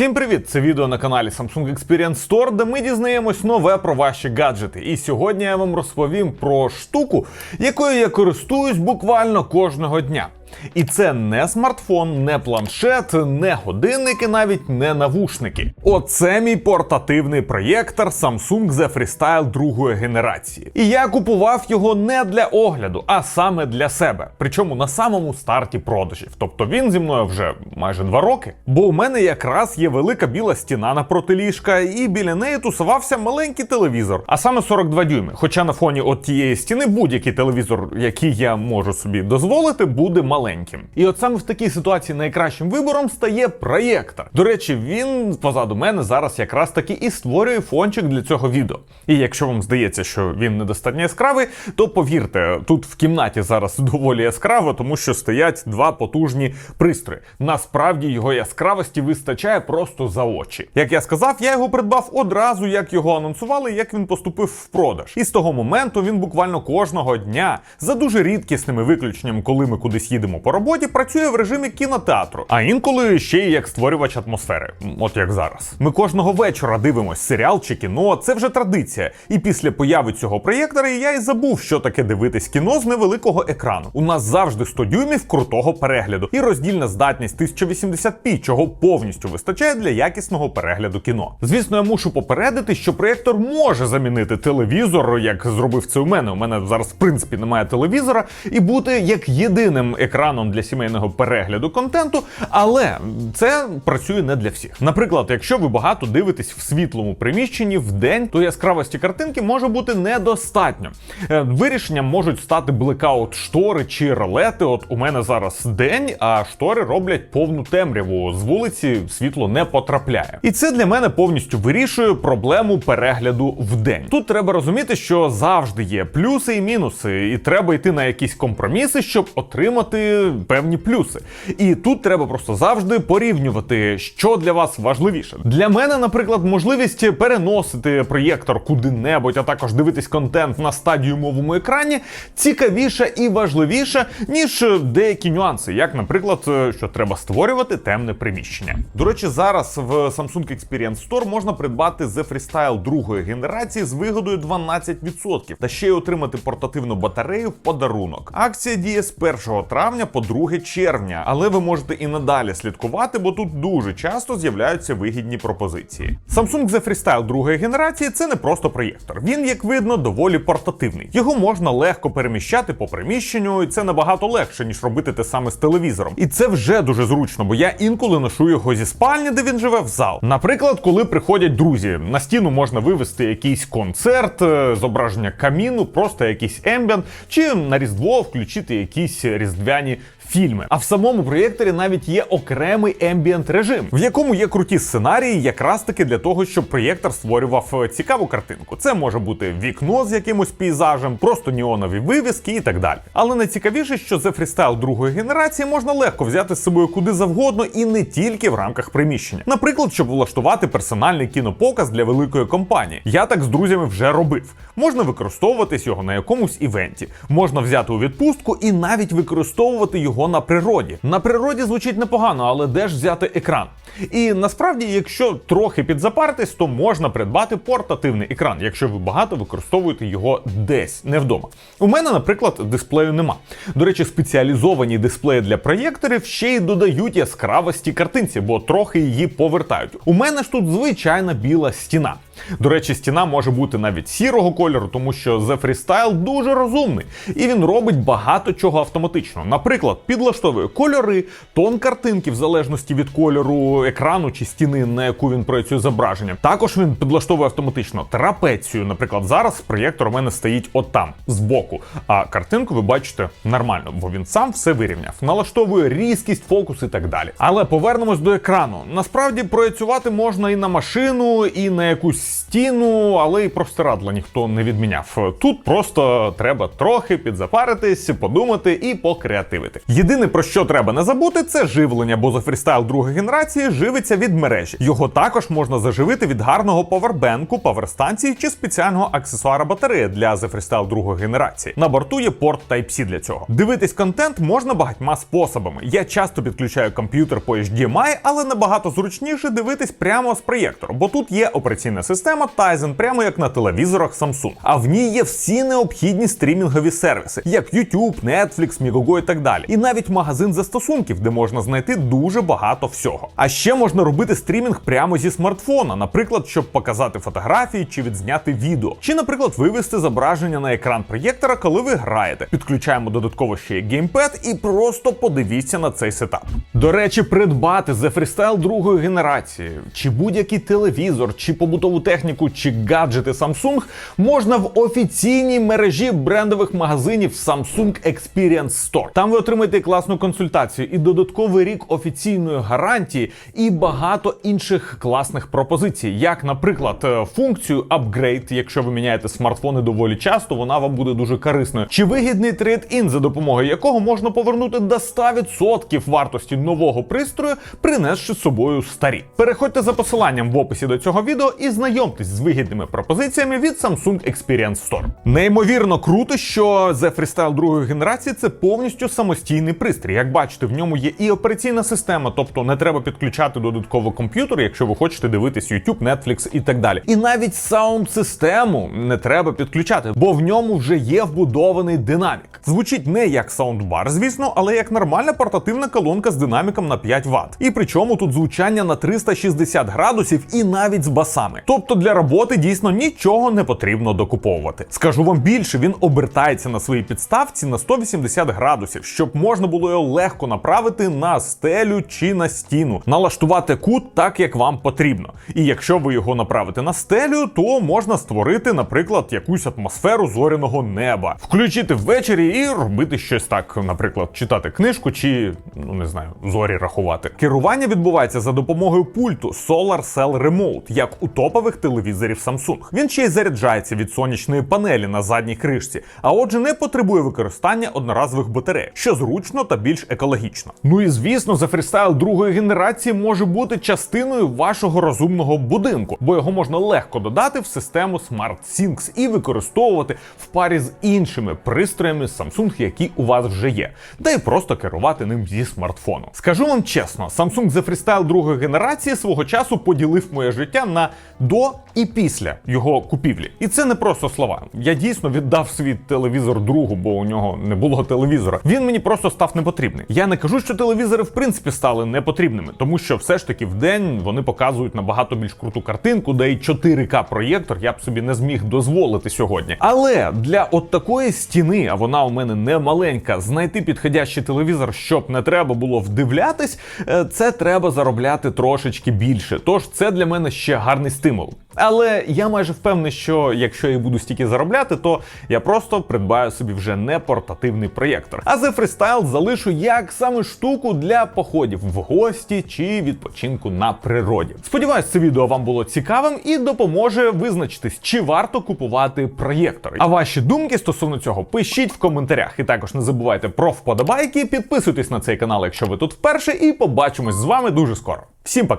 Всім привіт! Це відео на каналі Samsung Experience Store, де ми дізнаємось нове про ваші гаджети. І сьогодні я вам розповім про штуку, якою я користуюсь буквально кожного дня. І це не смартфон, не планшет, не годинники, навіть не навушники. Оце мій портативний проєктор Samsung Z Freestyle другої генерації. І я купував його не для огляду, а саме для себе. Причому на самому старті продажів. Тобто він зі мною вже майже два роки. Бо у мене якраз є велика біла стіна напроти ліжка, і біля неї тусувався маленький телевізор, а саме 42 дюйми. Хоча на фоні от тієї стіни будь-який телевізор, який я можу собі дозволити, буде маленьким. І от саме в такій ситуації найкращим вибором стає проєктор. До речі, він позаду мене зараз якраз таки і створює фончик для цього відео. І якщо вам здається, що він недостатньо яскравий, то повірте, тут в кімнаті зараз доволі яскраво, тому що стоять два потужні пристрої. Насправді його яскравості вистачає просто за очі. Як я сказав, я його придбав одразу, як його анонсували, як він поступив в продаж. І з того моменту він буквально кожного дня за дуже рідкісними виключенням, коли ми кудись їдемо по роботі, працює в режимі кінотеатру, а інколи ще й як створювач атмосфери, от як зараз. Ми кожного вечора дивимось серіал чи кіно. Це вже традиція. І після появи цього проєктора я й забув, що таке дивитись кіно з невеликого екрану. У нас завжди 100 дюймів крутого перегляду і роздільна здатність 1080p, чого повністю вистачає для якісного перегляду кіно. Звісно, я мушу попередити, що проєктор може замінити телевізор, як зробив це у мене. У мене зараз в принципі немає телевізора, і бути як єдиним екраном для сімейного перегляду контенту, але це працює не для всіх. Наприклад, якщо ви багато дивитесь в світлому приміщенні в день, то яскравості картинки може бути недостатньо. Е, Вирішенням можуть стати блекаут штори чи ролети. От у мене зараз день, а штори роблять повну темряву. З вулиці світло не потрапляє. І це для мене повністю вирішує проблему перегляду в день. Тут треба розуміти, що завжди є плюси і мінуси, і треба йти на якісь компроміси, щоб отримати певні плюси. І тут треба просто завжди порівнювати, що для вас важливіше. Для мене, наприклад, можливість переносити проєктор куди-небудь, а також дивитись контент на стадіумовому екрані, цікавіше і важливіше, ніж деякі нюанси, як, наприклад, що треба створювати темне приміщення. До речі, зараз в Samsung Experience Store можна придбати The Freestyle другої генерації з вигодою 12%, та ще й отримати портативну батарею в подарунок. Акція діє з 1 травня по 2 червня, але ви можете і надалі слідкувати, бо тут дуже часто з'являються вигідні пропозиції. Samsung The Freestyle другої генерації це не просто проєктор. Він, як видно, доволі портативний. Його можна легко переміщати по приміщенню, і це набагато легше, ніж робити те саме з телевізором. І це вже дуже зручно, бо я інколи ношу його зі спальні, де він живе, в зал. Наприклад, коли приходять друзі, на стіну можна вивести якийсь концерт, е, зображення каміну, просто якийсь ембіант, чи на різдво включити якісь різдвяні. стані Фільми, а в самому проєкторі навіть є окремий ембієнт режим, в якому є круті сценарії, якраз таки для того, щоб проєктор створював е, цікаву картинку. Це може бути вікно з якимось пейзажем, просто неонові вивіски і так далі. Але найцікавіше, що The Freestyle другої генерації можна легко взяти з собою куди завгодно і не тільки в рамках приміщення. Наприклад, щоб влаштувати персональний кінопоказ для великої компанії. Я так з друзями вже робив. Можна використовуватись його на якомусь івенті, можна взяти у відпустку і навіть використовувати його на природі. На природі звучить непогано, але де ж взяти екран? І насправді, якщо трохи підзапаритись, то можна придбати портативний екран, якщо ви багато використовуєте його десь, не вдома. У мене, наприклад, дисплею нема. До речі, спеціалізовані дисплеї для проєкторів ще й додають яскравості картинці, бо трохи її повертають. У мене ж тут звичайна біла стіна. До речі, стіна може бути навіть сірого кольору, тому що The Freestyle дуже розумний і він робить багато чого автоматично. Наприклад, підлаштовує кольори, тон картинки в залежності від кольору екрану чи стіни, на яку він проєцює зображення. Також він підлаштовує автоматично трапецію. Наприклад, зараз проєктор у мене стоїть отам, збоку. А картинку ви бачите нормально, бо він сам все вирівняв, налаштовує різкість, фокус і так далі. Але повернемось до екрану. Насправді проєцювати можна і на машину, і на якусь стіну, але й простирадла ніхто не відміняв. Тут просто треба трохи підзапаритись, подумати і покреативити. Єдине про що треба не забути, це живлення, бо за фрістайл другої генерації живиться від мережі. Його також можна заживити від гарного повербенку, паверстанції чи спеціального аксесуара батареї для The Freestyle другої генерації. На борту є порт Type-C для цього. Дивитись контент можна багатьма способами. Я часто підключаю комп'ютер по HDMI, але набагато зручніше дивитись прямо з проєктору, бо тут є операційна система Tizen, прямо як на телевізорах Samsung. А в ній є всі необхідні стрімінгові сервіси, як YouTube, Netflix, Migogo і так далі. І навіть магазин застосунків, де можна знайти дуже багато всього. А ще можна робити стрімінг прямо зі смартфона, наприклад, щоб показати фотографії чи відзняти відео, чи, наприклад, вивести зображення на екран проєктора, коли ви граєте. Підключаємо додатково ще геймпед і просто подивіться на цей сетап. До речі, придбати The Freestyle другої генерації, чи будь-який телевізор, чи побутову техніку, чи гаджети Samsung можна в офіційній мережі брендових магазинів Samsung Experience Store. Там ви отримаєте класну консультацію і додатковий рік офіційної гарантії, і багато інших класних пропозицій, як, наприклад, е, функцію Upgrade, якщо ви міняєте смартфони доволі часто, вона вам буде дуже корисною. Чи вигідний трейд-ін, за допомогою якого можна повернути до 100% вартості нового пристрою, принесши з собою старі. Переходьте за посиланням в описі до цього відео і знайомтесь з вигідними пропозиціями від Samsung Experience Store. Неймовірно круто, що The Freestyle другої генерації це повністю самостійний пристрій. Як бачите, в ньому є і операційна система, тобто не треба підключати додатково комп'ютер, якщо ви хочете дивитись YouTube, Netflix і так далі. І навіть саунд-систему не треба підключати, бо в ньому вже є вбудований динамік. Звучить не як саундбар, звісно, але як нормальна портативна колонка з динаміком на 5 Вт. І причому тут звучання на 360 градусів і навіть з басами. Тобто для роботи дійсно нічого не потрібно докуповувати. Скажу вам більше, він обертається на своїй підставці на 180 градусів, щоб можна було його легко направити на стелю чи на стіну, налаштувати кут так, як вам потрібно. І якщо ви його направите на стелю, то можна створити, наприклад, якусь атмосферу зоряного неба, включити ввечері і робити щось так, наприклад, читати книжку чи ну не знаю, зорі рахувати. Керування відбувається за допомогою пульту Solar Cell Remote, як у топових телевізорів Samsung. Він ще й заряджається від сонячної панелі на задній кришці, а отже, не потребує використання одноразових батарей, що зручно та більш екологічно. Ну і звісно, за фрістайл другої генерації може бути частиною вашого розумного будинку, бо його можна легко додати в систему SmartThings і використовувати в парі з іншими пристроями Samsung, які у вас вже є, та й просто керувати ним зі смартфону. Скажу вам чесно, Samsung The Freestyle другої генерації свого часу поділив моє життя на до і після його купівлі. І це не просто слова. Я дійсно віддав свій телевізор другу, бо у нього не було телевізора. Він мені просто став непотрібний. Я не кажу, що телевізори в принципі стали непотрібними, тому що все ж таки в день вони показують набагато більш круту картинку, де й 4К проєктор я б собі не зміг дозволити сьогодні. Але для от такої стіни, а вона у мене не маленька, знайти підходящий телевізор, щоб не треба було вдивлятись, е, це треба заробляти трошечки більше. Тож це для мене ще гарний стимул. Але я майже впевнений, що якщо я буду стільки заробляти, то я просто придбаю собі вже не портативний проєктор. А The Freestyle залишу як саме штуку для походів в гості чи відпочинку на природі. Сподіваюсь, це відео вам було цікавим і допоможе визначитись, чи варто купувати проєктор. А ваші думки стосовно цього пишіть в коментарях. І також не забувайте про вподобайки, підписуйтесь на цей канал, якщо ви тут вперше, і побачимось з вами дуже скоро. Всім пока!